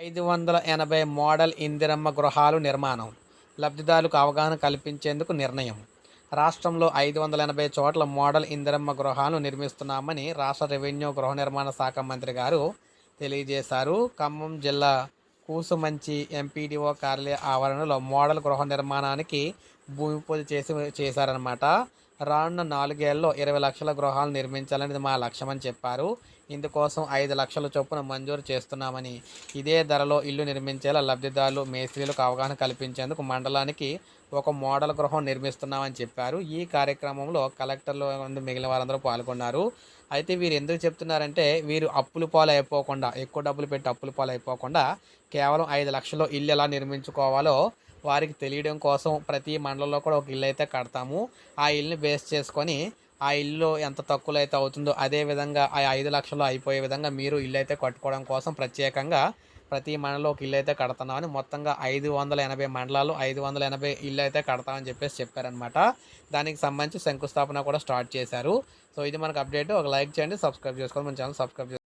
ఐదు వందల ఎనభై మోడల్ ఇందిరమ్మ గృహాలు నిర్మాణం లబ్ధిదారులకు అవగాహన కల్పించేందుకు నిర్ణయం. రాష్ట్రంలో ఐదు వందల ఎనభై చోట్ల మోడల్ ఇందిరమ్మ గృహాలు నిర్మిస్తున్నామని రాష్ట్ర రెవెన్యూ గృహ నిర్మాణ శాఖ మంత్రి గారు తెలియజేశారు. ఖమ్మం జిల్లా కూసుమంచి ఎంపీడీఓ కార్యాలయ ఆవరణలో మోడల్ గృహ నిర్మాణానికి భూమి పూజ చేసి చేశారనమాట రానున్న నాలుగేళ్ళలో ఇరవై లక్షల గృహాలు నిర్మించాలనేది మా లక్ష్యమని చెప్పారు. ఇందుకోసం ఐదు లక్షల చొప్పున మంజూరు చేస్తున్నామని. ఇదే ధరలో ఇల్లు నిర్మించేలా లబ్ధిదారులు మేస్త్రీలకు అవగాహన కల్పించేందుకు మండలానికి ఒక మోడల్ గృహం నిర్మిస్తున్నామని చెప్పారు. ఈ కార్యక్రమంలో కలెక్టర్లు మిగిలిన వారందరూ పాల్గొన్నారు. అయితే వీరు ఎందుకు చెప్తున్నారంటే వీరు అప్పులు పాలు అయిపోకుండా ఎక్కువ డబ్బులు పెట్టి అప్పులు పాలు అయిపోకుండా కేవలం ఐదు లక్షల్లో ఇల్లు ఎలా నిర్మించుకోవాలో వారికి తెలియడం కోసం ప్రతి మండలంలో కూడా ఒక ఇల్లు అయితే కడతాము. ఆ ఇల్లుని బేస్ చేసుకొని ఆ ఇల్లు ఎంత తక్కువలో అయితే అవుతుందో అదే విధంగా ఆ ఐదు లక్షలు అయిపోయే విధంగా మీరు ఇల్లు అయితే కట్టుకోవడం కోసం ప్రత్యేకంగా ప్రతి మండలంలో ఒక ఇల్లు అయితే కడతామని మొత్తంగా ఐదు వందల ఎనభై మండలాలు ఐదు వందల ఎనభై ఇల్లు అయితే కడతామని చెప్పేసి చెప్పారనమాట దానికి సంబంధించి శంకుస్థాపన కూడా స్టార్ట్ చేశారు. సో ఇది మనకు అప్డేట్ ఒక లైక్ చేయండి సబ్స్క్రైబ్ చేసుకోండి. మన ఛానల్ సబ్స్క్రైబ్ చేసుకోండి